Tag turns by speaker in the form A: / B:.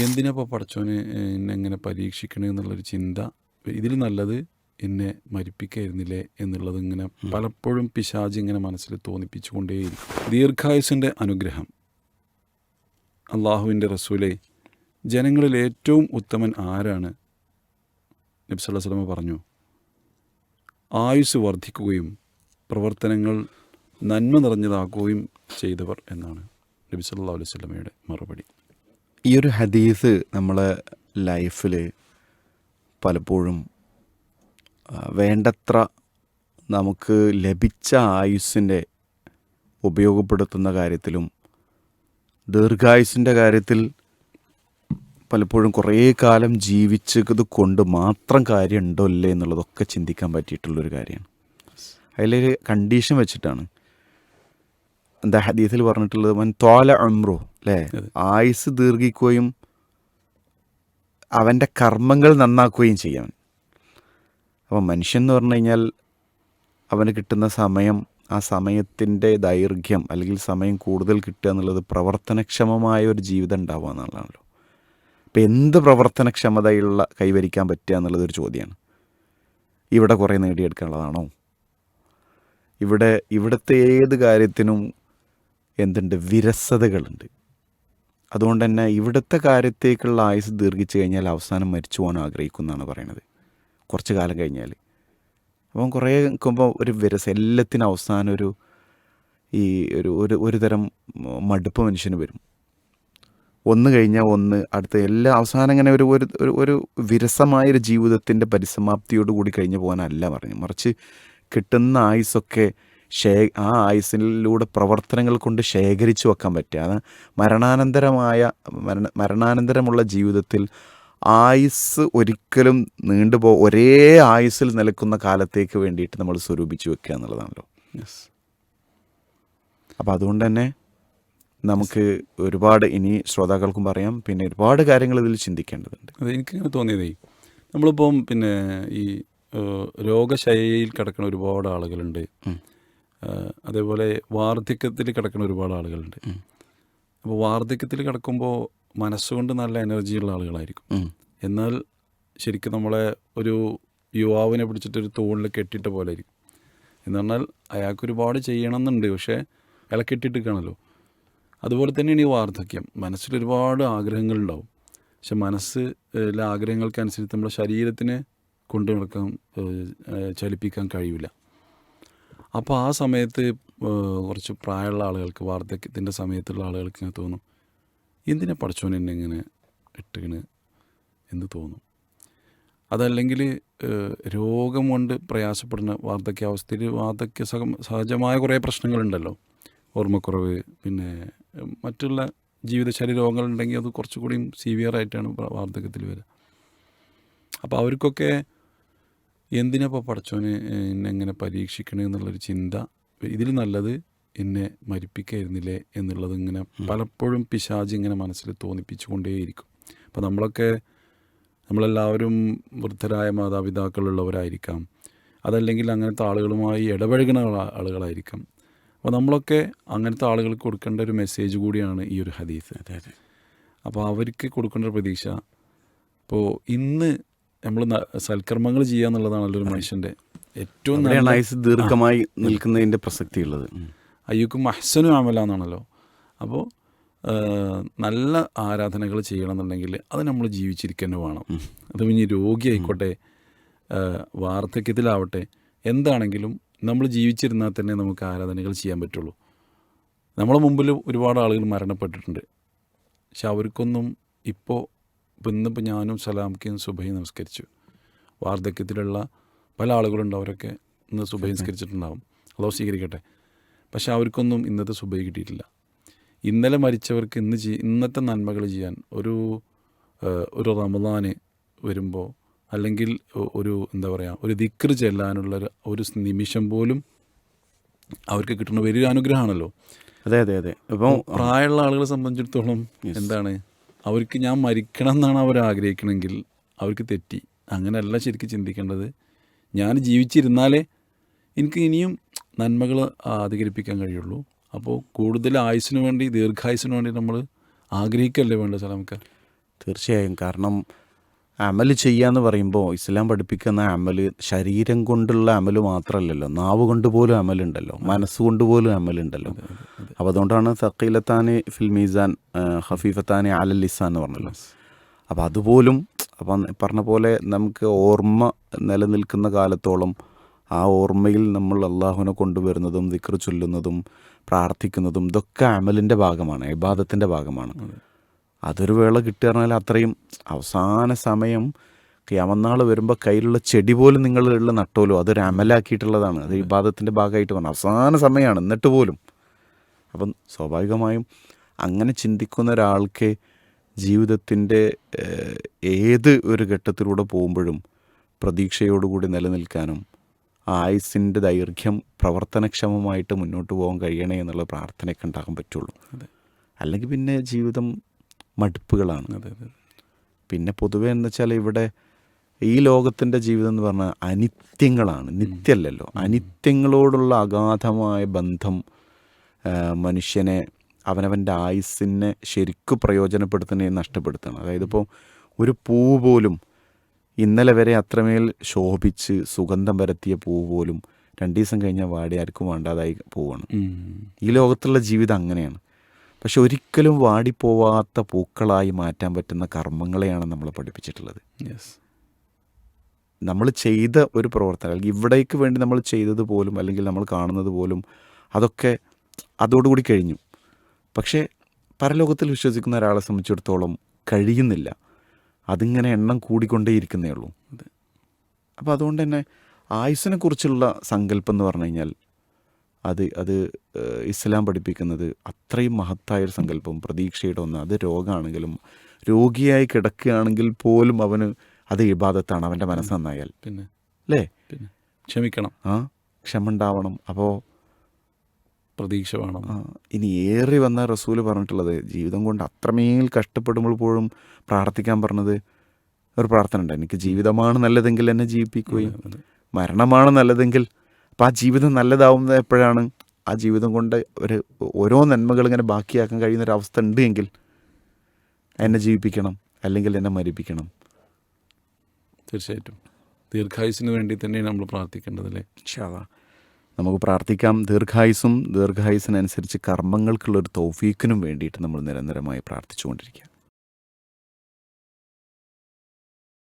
A: എന്തിനപ്പോൾ പടച്ചോന് എന്നെ എങ്ങനെ പരീക്ഷിക്കണേ എന്നുള്ളൊരു ചിന്ത? ഇതിൽ നല്ലത് എന്നെ മരിപ്പിക്കായിരുന്നില്ലേ എന്നുള്ളത് ഇങ്ങനെ പലപ്പോഴും പിശാജ് ഇങ്ങനെ മനസ്സിൽ തോന്നിപ്പിച്ചുകൊണ്ടേയിരിക്കും. ദീർഘായുസിന്റെ അനുഗ്രഹം. അള്ളാഹുവിന്റെ റസൂലെ ജനങ്ങളിൽ ഏറ്റവും ഉത്തമൻ ആരാണ്? നബ്സല്ലാ സ്വലമ പറഞ്ഞു ആയുസ് വർദ്ധിക്കുകയും പ്രവർത്തനങ്ങൾ നന്മ നിറഞ്ഞതാക്കുകയും ചെയ്തവർ എന്നാണ് നബി സല്ലാ അലൈഹി സ്വലമയുടെ മറുപടി.
B: ഈ ഒരു ഹദീസ് നമ്മളെ ലൈഫിൽ പലപ്പോഴും വേണ്ടത്ര നമുക്ക് ലഭിച്ച ആയുസ്സിന്റെ ഉപയോഗപ്പെടുത്തുന്ന കാര്യത്തിലും ദീർഘായുസിന്റെ കാര്യത്തിൽ പലപ്പോഴും കുറേ കാലം ജീവിച്ചത് കൊണ്ട് മാത്രം കാര്യം ഉണ്ടോ ഇല്ലേ എന്നുള്ളതൊക്കെ ചിന്തിക്കാൻ പറ്റിയിട്ടുള്ളൊരു കാര്യമാണ്. അതിലൊരു കണ്ടീഷൻ വെച്ചിട്ടാണ്. എന്താ ഹദീസിൽ പറഞ്ഞിട്ടുള്ളത്? മൻ തോല അമ്രു അല്ലേ ആയുസ് ദീർഘിക്കുകയും അവന്റെ കർമ്മങ്ങൾ നന്നാക്കുകയും ചെയ്യാൻ അപ്പോൾ മനുഷ്യൻ എന്ന് പറഞ്ഞു കഴിഞ്ഞാൽ അവന് കിട്ടുന്ന സമയം ആ സമയത്തിന്റെ ദൈർഘ്യം അല്ലെങ്കിൽ സമയം കൂടുതൽ കിട്ടുക എന്നുള്ളത് പ്രവർത്തനക്ഷമമായ ഒരു ജീവിതം ഉണ്ടാവുക എന്നുള്ളതാണല്ലോ. ഇപ്പം എന്ത് പ്രവർത്തനക്ഷമതയുള്ള കൈവരിക്കാൻ പറ്റുക എന്നുള്ളതൊരു ചോദ്യമാണ്. ഇവിടെ കുറേ നേടിയെടുക്കാനുള്ളതാണോ? ഇവിടെ ഇവിടുത്തെ ഏത് കാര്യത്തിനും എന്തുണ്ട്? വിരസതകളുണ്ട്. അതുകൊണ്ട് തന്നെ ഇവിടുത്തെ കാര്യത്തേക്കുള്ള ആയുസ് ദീർഘിച്ചു കഴിഞ്ഞാൽ അവസാനം മരിച്ചു പോകാൻ ആഗ്രഹിക്കുന്നതാണ് പറയണത്. കുറച്ച് കാലം കഴിഞ്ഞാൽ അപ്പം കുറേ നിൽക്കുമ്പോൾ ഒരു വിരസ എല്ലാത്തിനും അവസാനം ഒരു ഈ ഒരു ഒരു ഒരു തരം മടുപ്പ് മനുഷ്യന് വരും. ഒന്ന് കഴിഞ്ഞാൽ ഒന്ന് അടുത്ത എല്ലാ അവസാനം ഇങ്ങനെ ഒരു ഒരു ഒരു- വിരസമായൊരു ജീവിതത്തിന്റെ പരിസമാപ്തിയോട് കൂടി കഴിഞ്ഞു പോകാനല്ല പറഞ്ഞു. മറിച്ച് കിട്ടുന്ന ആയുസ്സൊക്കെ ശേ ആ ആയുസ്സിലൂടെ പ്രവർത്തനങ്ങൾ കൊണ്ട് ശേഖരിച്ചു വെക്കാൻ പറ്റുക. അത് മരണാനന്തരമായ മരണ മരണാനന്തരമുള്ള ജീവിതത്തിൽ ആയുസ് ഒരിക്കലും നീണ്ടുപോ ഒരേ ആയുസ്സിൽ നിലക്കുന്ന കാലത്തേക്ക് വേണ്ടിയിട്ട് നമ്മൾ സ്വരൂപിച്ച് വെക്കുക എന്നുള്ളതാണല്ലോ.
A: യെസ്
B: അപ്പോൾ അതുകൊണ്ട് തന്നെ നമുക്ക് ഒരുപാട് ഇനി ശ്രോതാക്കൾക്കും പറയാം. പിന്നെ ഒരുപാട് കാര്യങ്ങൾ ഇതിൽ ചിന്തിക്കേണ്ടതുണ്ട്.
A: അത് എനിക്കിങ്ങനെ തോന്നിയതേ നമ്മളിപ്പം പിന്നെ ഈ രോഗശയ്യയിൽ രോഗശൈലിയിൽ കിടക്കുന്ന ഒരുപാട് ആളുകളുണ്ട്. അതേപോലെ വാർദ്ധക്യത്തിൽ കിടക്കുന്ന ഒരുപാട് ആളുകളുണ്ട്. അപ്പോൾ വാർദ്ധക്യത്തിൽ കിടക്കുമ്പോൾ മനസ്സുകൊണ്ട് നല്ല എനർജിയുള്ള ആളുകളായിരിക്കും. എന്നാൽ ശരിക്കും നമ്മളെ ഒരു യുവാവിനെ പിടിച്ചിട്ട് ഒരു തോണിൽ കെട്ടിയിട്ട പോലെ ആയിരിക്കും എന്ന് പറഞ്ഞാൽ അയാൾക്ക് ഒരുപാട് ചെയ്യണമെന്നുണ്ട് പക്ഷേ അയാളെ കെട്ടിയിട്ടിരിക്കുകയാണല്ലോ. അതുപോലെ തന്നെയാണ് ഈ വാർദ്ധക്യം. മനസ്സിൽ ഒരുപാട് ആഗ്രഹങ്ങളുണ്ടാവും പക്ഷെ മനസ്സ് ലെ ആഗ്രഹങ്ങൾക്കനുസരിച്ച് നമ്മുടെ ശരീരത്തിനെ കൊണ്ടു നടക്കാൻ ചലിപ്പിക്കാൻ കഴിയില്ല. അപ്പോൾ ആ സമയത്ത് കുറച്ച് പ്രായമുള്ള ആളുകൾക്ക് വാർദ്ധക്യത്തിന്റെ സമയത്തുള്ള ആളുകൾക്ക് ഇങ്ങനെ തോന്നും എന്തിനാ പഠിച്ചോൻ എന്നെ ഇങ്ങനെ ഇട്ടിന് എന്ന് തോന്നും. അതല്ലെങ്കിൽ രോഗം കൊണ്ട് പ്രയാസപ്പെടുന്ന വാർദ്ധക്യാവസ്ഥയിൽ വാർദ്ധക്യ സഹ സഹജമായ കുറേ പ്രശ്നങ്ങളുണ്ടല്ലോ. ഓർമ്മക്കുറവ് പിന്നെ മറ്റുള്ള ജീവിതശൈലി രോഗങ്ങളുണ്ടെങ്കിൽ അത് കുറച്ചുകൂടിയും സീവിയർ ആയിട്ടാണ് വാർദ്ധക്യത്തിൽ വരിക അപ്പോൾ അവർക്കൊക്കെ എന്തിനപ്പോൾ പഠിച്ചോന് എന്നെ എങ്ങനെ പരീക്ഷിക്കണേ എന്നുള്ളൊരു ചിന്ത? ഇതിൽ നല്ലത് എന്നെ മരിപ്പിക്കായിരുന്നില്ലേ എന്നുള്ളത് ഇങ്ങനെ പലപ്പോഴും പിശാജ് ഇങ്ങനെ മനസ്സിൽ തോന്നിപ്പിച്ചുകൊണ്ടേയിരിക്കും. അപ്പം നമ്മളൊക്കെ നമ്മളെല്ലാവരും വൃദ്ധരായ മാതാപിതാക്കളുള്ളവരായിരിക്കാം. അതല്ലെങ്കിൽ അങ്ങനത്തെ ആളുകളുമായി ഇടപഴകുന്ന ആള- ആളുകളായിരിക്കാം. അപ്പോൾ നമ്മളൊക്കെ അങ്ങനത്തെ ആളുകൾക്ക് കൊടുക്കേണ്ട ഒരു മെസ്സേജ് കൂടിയാണ് ഈ ഒരു ഹദീസ്. അപ്പോൾ അവർക്ക് കൊടുക്കേണ്ട പ്രതീക്ഷ ഇപ്പോൾ ഇന്ന് നമ്മൾ സൽക്കർമ്മങ്ങൾ ചെയ്യുക എന്നുള്ളതാണല്ലോ ഒരു മനുഷ്യന്റെ ഏറ്റവും നല്ല
B: ആയുസ് ദീർഘമായി നിൽക്കുന്നതിന്റെ പ്രസക്തിയുള്ളത്. ഉള്ളത്
A: അയ്യുക്കും അഹ്സനു ആമല എന്നാണല്ലോ അപ്പോൾ നല്ല ആരാധനകൾ ചെയ്യണമെന്നുണ്ടെങ്കിൽ അത് നമ്മൾ ജീവിച്ചിരിക്കുന്നു വേണം. അത് ഇനി രോഗിയായിക്കോട്ടെ വാർദ്ധക്യത്തിലാവട്ടെ എന്താണെങ്കിലും നമ്മൾ ജീവിച്ചിരുന്നാൽ തന്നെ നമുക്ക് ആരാധനകൾ ചെയ്യാൻ പറ്റുള്ളൂ. നമ്മളെ മുമ്പിൽ ഒരുപാട് ആളുകൾ മരണപ്പെട്ടിട്ടുണ്ട്. പക്ഷെ അവർക്കൊന്നും ഇപ്പോൾ ഇപ്പം ഇന്നിപ്പോൾ ഞാനും സലാംക്കും സുബൈ നമസ്കരിച്ചു. വാർദ്ധക്യത്തിലുള്ള പല ആളുകളുണ്ട് അവരൊക്കെ ഇന്ന് സുബൈ നമസ്കരിച്ചിട്ടുണ്ടാവും. അതോ സ്വീകരിക്കട്ടെ. പക്ഷെ അവർക്കൊന്നും ഇന്നത്തെ സുബൈ കിട്ടിയിട്ടില്ല. ഇന്നലെ മരിച്ചവർക്ക് ഇന്ന് ചെയ് ഇന്നത്തെ നന്മകൾ ചെയ്യാൻ ഒരു ഒരു റമദാന് വരുമ്പോൾ അല്ലെങ്കിൽ ഒരു എന്താ പറയുക ഒരു ദിക്ർ ചെല്ലാനുള്ള ഒരു നിമിഷം പോലും അവർക്ക് കിട്ടുന്ന വലിയൊരു അനുഗ്രഹമാണല്ലോ.
B: അതെ അതെ അതെ. അപ്പോൾ
A: പ്രായമുള്ള ആളുകളെ സംബന്ധിച്ചിടത്തോളം എന്താണ്? അവർക്ക് ഞാൻ മരിക്കണം എന്നാണ് അവർ ആഗ്രഹിക്കണമെങ്കിൽ അവർക്ക് തെറ്റി. അങ്ങനെയല്ല ശരിക്കും ചിന്തിക്കേണ്ടത്. ഞാൻ ജീവിച്ചിരുന്നാലേ എനിക്ക് ഇനിയും നന്മകൾ അധികരിപ്പിക്കാൻ കഴിയുള്ളൂ. അപ്പോൾ കൂടുതൽ ആയുസ്സിന് വേണ്ടി ദീർഘായുസ്സിനു വേണ്ടി നമ്മൾ ആഗ്രഹിക്കല്ലേ വേണ്ടത് സലാമക്ക
B: തീർച്ചയായും. കാരണം അമൽ ചെയ്യാന്ന് പറയുമ്പോൾ ഇസ്ലാം പഠിപ്പിക്കുന്ന അമൽ ശരീരം കൊണ്ടുള്ള അമൽ മാത്രമല്ലല്ലോ നാവ് കൊണ്ട് പോലും അമലുണ്ടല്ലോ. മനസ്സുകൊണ്ട് പോലും അമലുണ്ടല്ലോ അപ്പോൾ അതുകൊണ്ടാണ് സക്കീലത്താനെ ഫിൽമീസാൻ മീസാൻ ഹഫീഫത്താന് അലൽ ലിസാൻ എന്ന് പറഞ്ഞല്ലോ. അപ്പോൾ അതുപോലും അപ്പം പറഞ്ഞ പോലെ നമുക്ക് ഓർമ്മ നിലനിൽക്കുന്ന കാലത്തോളം ആ ഓർമ്മയിൽ നമ്മൾ അള്ളാഹുവിനെ കൊണ്ടുവരുന്നതും ദിക്ർ ചൊല്ലുന്നതും പ്രാർത്ഥിക്കുന്നതും ഇതൊക്കെ അമലിന്റെ ഭാഗമാണ് ഇബാദത്തിന്റെ ഭാഗമാണ്. അതൊരു വേള കിട്ടുക പറഞ്ഞാൽ അത്രയും അവസാന സമയം ക്യാമന്നാൾ വരുമ്പോൾ കയ്യിലുള്ള ചെടി പോലും നിങ്ങളുള്ള നട്ടോലോ അതൊരു അമലാക്കിയിട്ടുള്ളതാണ് അത് വിവാദത്തിന്റെ ഭാഗമായിട്ട് പറഞ്ഞു അവസാന സമയമാണ് എന്നിട്ട് പോലും. അപ്പം സ്വാഭാവികമായും അങ്ങനെ ചിന്തിക്കുന്ന ഒരാൾക്ക് ജീവിതത്തിന്റെ ഏത് ഒരു ഘട്ടത്തിലൂടെ പോകുമ്പോഴും പ്രതീക്ഷയോടുകൂടി നിലനിൽക്കാനും ആയുസിന്റെ ദൈർഘ്യം പ്രവർത്തനക്ഷമമായിട്ട് മുന്നോട്ട് പോകാൻ കഴിയണേ എന്നുള്ള പ്രാർത്ഥനയൊക്കെ ഉണ്ടാകാൻ പറ്റുള്ളൂ. അല്ലെങ്കിൽ പിന്നെ ജീവിതം മടുപ്പുകളാണ്. പിന്നെ പൊതുവെ എന്ന് വെച്ചാൽ ഇവിടെ ഈ ലോകത്തിന്റെ ജീവിതം എന്ന് പറഞ്ഞാൽ അനിത്യങ്ങളാണ്. നിത്യല്ലല്ലോ അനിത്യങ്ങളോടുള്ള അഗാധമായ ബന്ധം മനുഷ്യനെ അവനവന്റെ ആയുസ്സിനെ ശരിക്കും പ്രയോജനപ്പെടുത്തുന്നേ നഷ്ടപ്പെടുത്തണം അതായത് ഇപ്പോൾ ഒരു പൂ പോലും ഇന്നലെ വരെ അത്രമേൽ ശോഭിച്ച് സുഗന്ധം പരത്തിയ പൂ പോലും രണ്ടു ദിവസം കഴിഞ്ഞാൽ വാടി ആർക്കും വേണ്ടാതായി പോവാണ്. ഈ ലോകത്തുള്ള ജീവിതം അങ്ങനെയാണ്. പക്ഷെ ഒരിക്കലും വാടിപ്പോവാത്ത പൂക്കളായി മാറ്റാൻ പറ്റുന്ന കർമ്മങ്ങളെയാണ് നമ്മൾ പഠിപ്പിച്ചിട്ടുള്ളത്.
A: യെസ്
B: നമ്മൾ ചെയ്ത ഒരു പ്രവർത്തനം അല്ലെങ്കിൽ ഇവിടേക്ക് വേണ്ടി നമ്മൾ ചെയ്തത് പോലും അല്ലെങ്കിൽ നമ്മൾ കാണുന്നത് പോലും അതൊക്കെ അതോടുകൂടി കഴിഞ്ഞു. പക്ഷേ പരലോകത്തിൽ വിശ്വസിക്കുന്ന ഒരാളെ സംബന്ധിച്ചിടത്തോളം കഴിയുന്നില്ല. അതിങ്ങനെ എണ്ണം കൂടിക്കൊണ്ടേയിരിക്കുന്നേ ഉള്ളൂ. അപ്പോൾ അതുകൊണ്ട് തന്നെ ആയുസിനെ കുറിച്ചുള്ള സങ്കല്പം എന്ന് പറഞ്ഞു കഴിഞ്ഞാൽ അത് അത് ഇസ്ലാം പഠിപ്പിക്കുന്നത് അത്രയും മഹത്തായൊരു സങ്കല്പം പ്രതീക്ഷയുടെ ഒന്ന്. അത് രോഗമാണെങ്കിലും രോഗിയായി കിടക്കുകയാണെങ്കിൽ പോലും അവന് അത് ഇബാദത്താണ്. അവന്റെ മനസ്സ് നന്നായാൽ.
A: പിന്നെ.
B: അല്ലേ?
A: പിന്നെ. ക്ഷമിക്കണം.
B: ആ? ക്ഷമ ഉണ്ടാവണം അപ്പോൾ
A: പ്രതീക്ഷ വേണം.
B: ഇനി ഏറി വന്ന റസൂൽ പറഞ്ഞിട്ടുള്ളത് ജീവിതം കൊണ്ട് അത്രമേൽ കഷ്ടപ്പെടുമ്പോൾ പോലും പ്രാർത്ഥിക്കാൻ പറഞ്ഞത് ഒരു പ്രാർത്ഥന ഉണ്ട് എനിക്ക് ജീവിതമാണ് നല്ലതെങ്കിൽ എന്നെ ജീവിപ്പിക്കുകയും മരണമാണ് നല്ലതെങ്കിൽ അപ്പം ആ ജീവിതം നല്ലതാവുന്നത് എപ്പോഴാണ് ആ ജീവിതം കൊണ്ട് ഒരു ഓരോ നന്മകൾ ഇങ്ങനെ ബാക്കിയാക്കാൻ കഴിയുന്ന ഒരു അവസ്ഥ ഉണ്ട് എങ്കിൽ എന്നെ ജീവിപ്പിക്കണം അല്ലെങ്കിൽ എന്നെ മരിപ്പിക്കണം.
A: തീർച്ചയായിട്ടും. ദീർഘായുസിന് വേണ്ടി തന്നെയാണ് നമ്മൾ പ്രാർത്ഥിക്കേണ്ടതല്ലേ?
B: ഇൻഷാല്ലാ. നമുക്ക് പ്രാർത്ഥിക്കാം. ദീർഘായുസും ദീർഘായുസിനനുസരിച്ച് കർമ്മങ്ങൾക്കുള്ളൊരു തൗഫീക്കിനും വേണ്ടിയിട്ട് നമ്മൾ നിരന്തരമായി പ്രാർത്ഥിച്ചുകൊണ്ടിരിക്കുക.